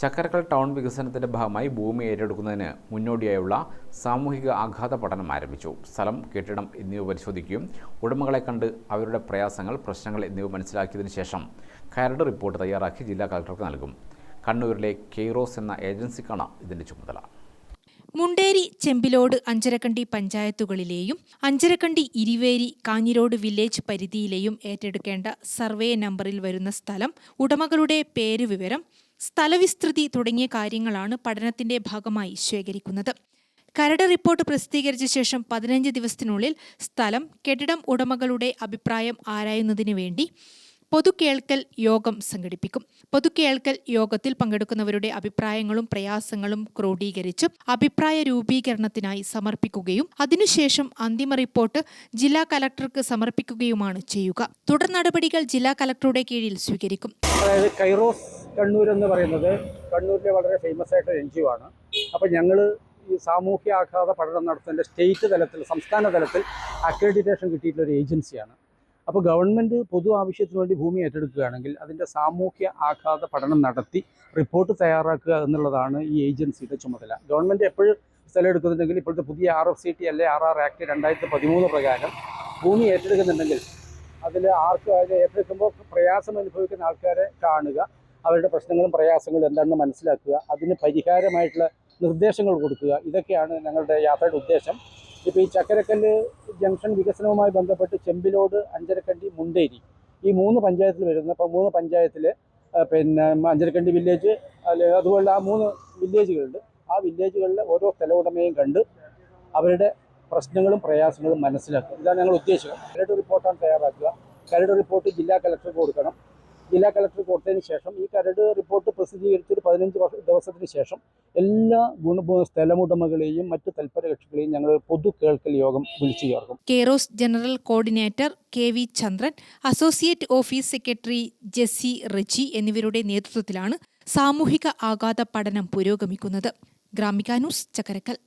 Chakkarakkal town വികസനത്തിന്റെ ഭാഗമായി ഭൂമി ഏറ്റെടുക്കുന്നതിന് മുന്നോടിയായുള്ള സാമൂഹിക ആഘാത പഠനം ആരംഭിച്ചു. സ്ഥലം കെട്ടിടം എന്നിവ പരിശോധിക്കുകയും ഉടമകളെ കണ്ട് അവരുടെ പ്രയാസങ്ങൾ പ്രശ്നങ്ങൾ എന്നിവ മനസ്സിലാക്കിയതിനു ശേഷം കരട് റിപ്പോർട്ട് തയ്യാറാക്കി ജില്ലാ കളക്ടർക്ക് നൽകും. കണ്ണൂരിലെ കെയ്റോസ് എന്ന ഏജൻസിക്കാണ് ഇതിന്റെ ചുമതല. മുണ്ടേരി ചെമ്പിലോട് അഞ്ചരക്കണ്ടി പഞ്ചായത്തുകളിലെയും അഞ്ചരക്കണ്ടി ഇരുവേരി കാഞ്ഞിരോട് വില്ലേജ് പരിധിയിലെയും ഏറ്റെടുക്കേണ്ട സർവേ നമ്പറിൽ വരുന്ന സ്ഥലം ഉടമകളുടെ പേരുവിവരം സ്ഥലവിസ്തൃതി തുടങ്ങിയ കാര്യങ്ങളാണ് പഠനത്തിന്റെ ഭാഗമായി ശേഖരിക്കുന്നത്. കരട് റിപ്പോർട്ട് പ്രസിദ്ധീകരിച്ച ശേഷം പതിനഞ്ച് ദിവസത്തിനുള്ളിൽ സ്ഥലം കെട്ടിടം ഉടമകളുടെ അഭിപ്രായം ആരായുന്നതിനു വേണ്ടി പൊതുകേൾക്കൽ യോഗം സംഘടിപ്പിക്കും. പൊതുകേൾക്കൽ യോഗത്തിൽ പങ്കെടുക്കുന്നവരുടെ അഭിപ്രായങ്ങളും പ്രയാസങ്ങളും ക്രോഡീകരിച്ച് അഭിപ്രായ രൂപീകരണത്തിനായി സമർപ്പിക്കുകയും അതിനുശേഷം അന്തിമ റിപ്പോർട്ട് ജില്ലാ കലക്ടർക്ക് സമർപ്പിക്കുകയുമാണ് ചെയ്യുക. തുടർ നടപടികൾ ജില്ലാ കലക്ടറുടെ കീഴിൽ സ്വീകരിക്കും. അതായത് കൈറോസ് കണ്ണൂർ എന്ന് പറയുന്നത് കണ്ണൂരിലെ വളരെ ഫേമസ് ആയിട്ട് എൻ ജി ഒ ആണ്. അപ്പോൾ ഞങ്ങൾ ഈ സാമൂഹ്യ ആഘാത പഠനം നടത്തുന്ന സ്റ്റേറ്റ് തലത്തിൽ സംസ്ഥാന തലത്തിൽ അക്രഡിറ്റേഷൻ കിട്ടിയിട്ടുള്ള ഒരു ഏജൻസിയാണ് അപ്പോൾ ഗവൺമെന്റ് പൊതു ആവശ്യത്തിന് വേണ്ടി ഭൂമി ഏറ്റെടുക്കുകയാണെങ്കിൽ അതിന്റെ സാമൂഹ്യ ആഘാത പഠനം നടത്തി റിപ്പോർട്ട് തയ്യാറാക്കുക എന്നുള്ളതാണ് ഈ ഏജൻസിയുടെ ചുമതല. ഗവൺമെന്റ് എപ്പോഴും സ്ഥലം എടുക്കുന്നുണ്ടെങ്കിൽ ഇപ്പോഴത്തെ പുതിയ ആർ എഫ് സി ടി അല്ലെ ആർ ആർ ആക്ട് രണ്ടായിരത്തി പതിമൂന്ന് പ്രകാരം ഭൂമി ഏറ്റെടുക്കുന്നുണ്ടെങ്കിൽ അതിൽ ആർക്ക് ഏറ്റെടുക്കുമ്പോൾ പ്രയാസം അനുഭവിക്കുന്ന ആൾക്കാരെ കാണുക. അവരുടെ പ്രശ്നങ്ങളും പ്രയാസങ്ങളും എന്താണെന്ന് മനസ്സിലാക്കുക അതിന് പരിഹാരമായിട്ടുള്ള നിർദ്ദേശങ്ങൾ കൊടുക്കുക. ഇതൊക്കെയാണ് ഞങ്ങളുടെ യാത്രയുടെ ഉദ്ദേശം. ഇപ്പോൾ ഈ ചക്കരക്കല്ല് ജംഗ്ഷൻ വികസനവുമായി ബന്ധപ്പെട്ട് ചെമ്പിലോട് അഞ്ചരക്കണ്ടി മുണ്ടേരി ഈ മൂന്ന് പഞ്ചായത്തിൽ വരുന്ന ഇപ്പോൾ മൂന്ന് പഞ്ചായത്തിൽ പിന്നെ അഞ്ചരക്കണ്ടി വില്ലേജ് അല്ലെ അതുപോലെ ആ മൂന്ന് വില്ലേജുകളുണ്ട്. ആ വില്ലേജുകളിലെ ഓരോ സ്ഥല ഉടമയും കണ്ട് അവരുടെ പ്രശ്നങ്ങളും പ്രയാസങ്ങളും മനസ്സിലാക്കുക. ഇതാണ് ഞങ്ങൾ ഉദ്ദേശിക്കുന്നത് കരട് റിപ്പോർട്ടാണ് തയ്യാറാക്കുക. കരട് റിപ്പോർട്ട് ജില്ലാ കലക്ടർക്ക് കൊടുക്കണം. ജില്ലാ കളക്ടർ കൊടുത്തതിന് ശേഷം ഈ കരട് റിപ്പോർട്ട് പ്രസിദ്ധീകരിച്ച് ഒരു പതിനഞ്ച് ദിവസത്തിന് ശേഷം എല്ലാ ഗുണ സ്ഥലമുടമകളെയും മറ്റ് തൽപര കക്ഷികളെയും ഞങ്ങൾ പൊതു കേൾക്കൽ യോഗം വിളിച്ചു ചേർക്കും. കേറോസ് general coordinator K V Chandran associate office secretary Jessy Reji എന്നിവരുടെ നേതൃത്വത്തിലാണ് സാമൂഹിക ആഘാത പഠനം പുരോഗമിക്കുന്നത്. ഗ്രാമിക ന്യൂസ് ചക്കരക്കൽ.